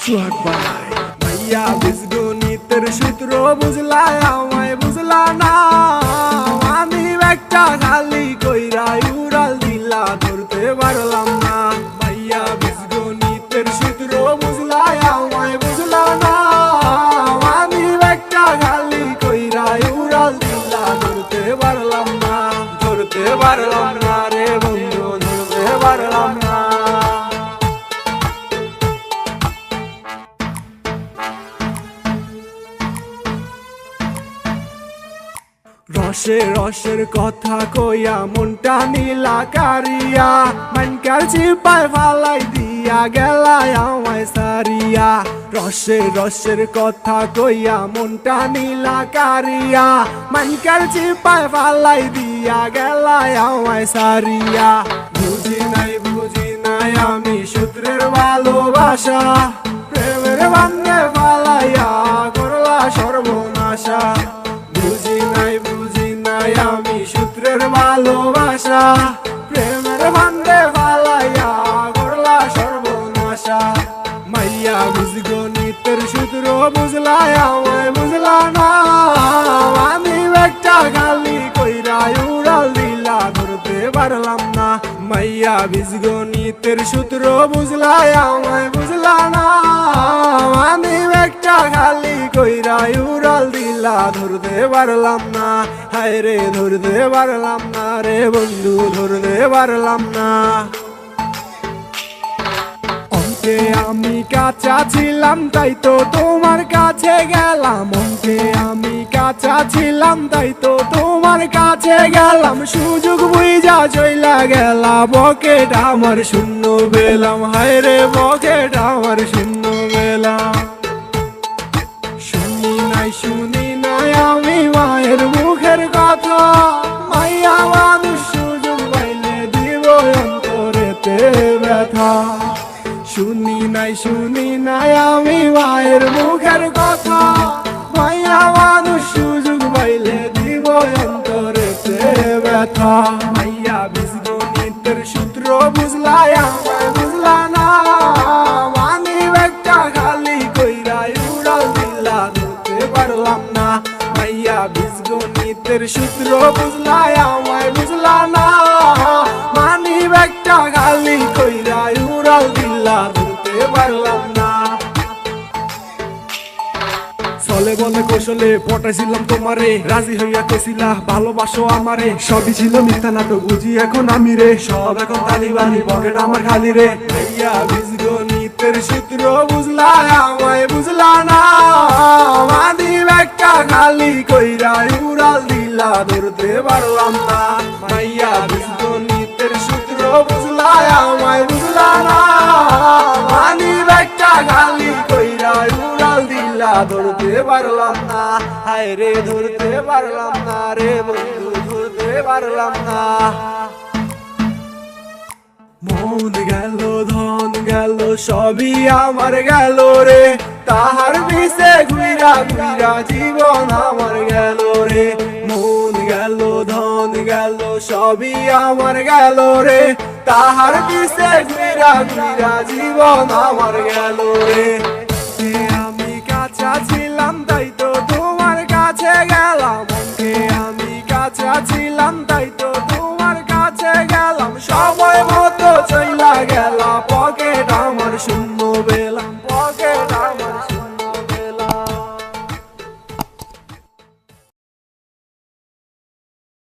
ভাইয়া বীজগণিতের সূত্র বুঝলা আমায় বুঝলা না। আমি একটা খালি কইরা উড়াল দিলা, ধরতে পারলাম না। ভাইয়া বীজগণিতের সূত্র বুঝলা আমায় বুঝলা না। আমি একটা খালি কইরা উড়াল দিলা, ধরতে পারলাম ধরতে পারলাম না রে রসে রসের কথা কইয়া মনটা নীলা কারিয়া মানকার চিপায় ফালাই দিয়া গেলায় আমায় সারিয়া। রসে রসের কথা কইয়া মনটা নীলা কারিয়া মানকার চিপায় ফালাই দিয়া গেলায় আমায় সারিয়া। বুঝি নাই বুঝি নাই আমি সূত্রের ভালোবাসা। সূত্রের ভালোবাসা, প্রেমের বান্ধে ফালাইয়া করলা সর্বনাশা। মাইয়া বুঝি গণিতের সূত্র বুঝলাই আমায় বুঝলা না। আমি একটা খালি কইরা উড়াল দিলা, ধরতে পারলাম না। মাইয়া বীজ গণিতের সূত্র বুঝলাই আমায় বুঝলা না। উড়াল ধরতে পারলাম না। হায় রে, ধরতে পারলাম না রে বন্ধু, ধরতে পারলাম না। অঙ্কে আমি কাঁচা ছিলাম, তাই তো তোমার কাছে গেলাম। অঙ্কে আমি কাঁচা ছিলাম, তাই তো তোমার কাছে গেলাম। সুযোগ বুঝা চইলা গেলা, বকেট আমার শূন্য পেলাম। হায় রে, বকেট আমার শূন্য নাই, শুনি নাই আমি মায়ের মুখের কথা। মাইয়া মানুষ সুযোগ পাইলে দিব অন্তরেতে ব্যথা। শুনি নাই শুনি নাই আমি মায়ের মুখের কথা। মাইয়া মানুষ সুযোগ পাইলে দিব অন্তরেতে ব্যথা। মাইয়া বীজগণিতের সূত্র বুঝলাই পারলাম না। মাইয়া বীজগণিতের সূত্র বুঝলাই আমায় বুঝলা না। মানি একটা খালি কইরাই উড়াল দিলা, ধরতে পারলাম না। চলে বলে কৌশলে পটাইছিলাম তোমারে, রাজি হইয়া কইছিলা, ভালোবাসো আমারে। সবই ছিল মিথ্যা নাটক, বুঝি এখন আমি রে। সব এখন তালিবানি, পকেট আমার খালি রে। ভাইয়া বীজগণিতের সূত্র বুঝলা আমায় বুঝলা খালি কইরা উড়াল দিলা ধরতে পারলাম না ভাইয়া বীজগণিতের সূত্র বুঝলা আমায় বুঝলা না। মানি একটা খালি কইরা উড়াল দিলা, ধরতে পারলাম না। হায় রে, ধরতে পারলাম না রে বন্ধু, ধরতে পারলাম না। মন গেল, ধন গেল, সবই আমার গেল রে। তাহার বিষে ঘুইরা ঘুইরা জীবন আমার গেল রে। মন গেল, ধন গেল, সবই আমার গেল রে। তাহার বিষে ঘুইরা ঘুইরা জীবন আমার গেল রে। আমি কাছা ছিলাম, তাই তো তোমার কাছে গেলাম। আমি কাছা ছিলাম, তাই তো তোমার কাছে গেলাম। সময় মতো চইলা গেলা, পকেট আমার শূন্য বেলা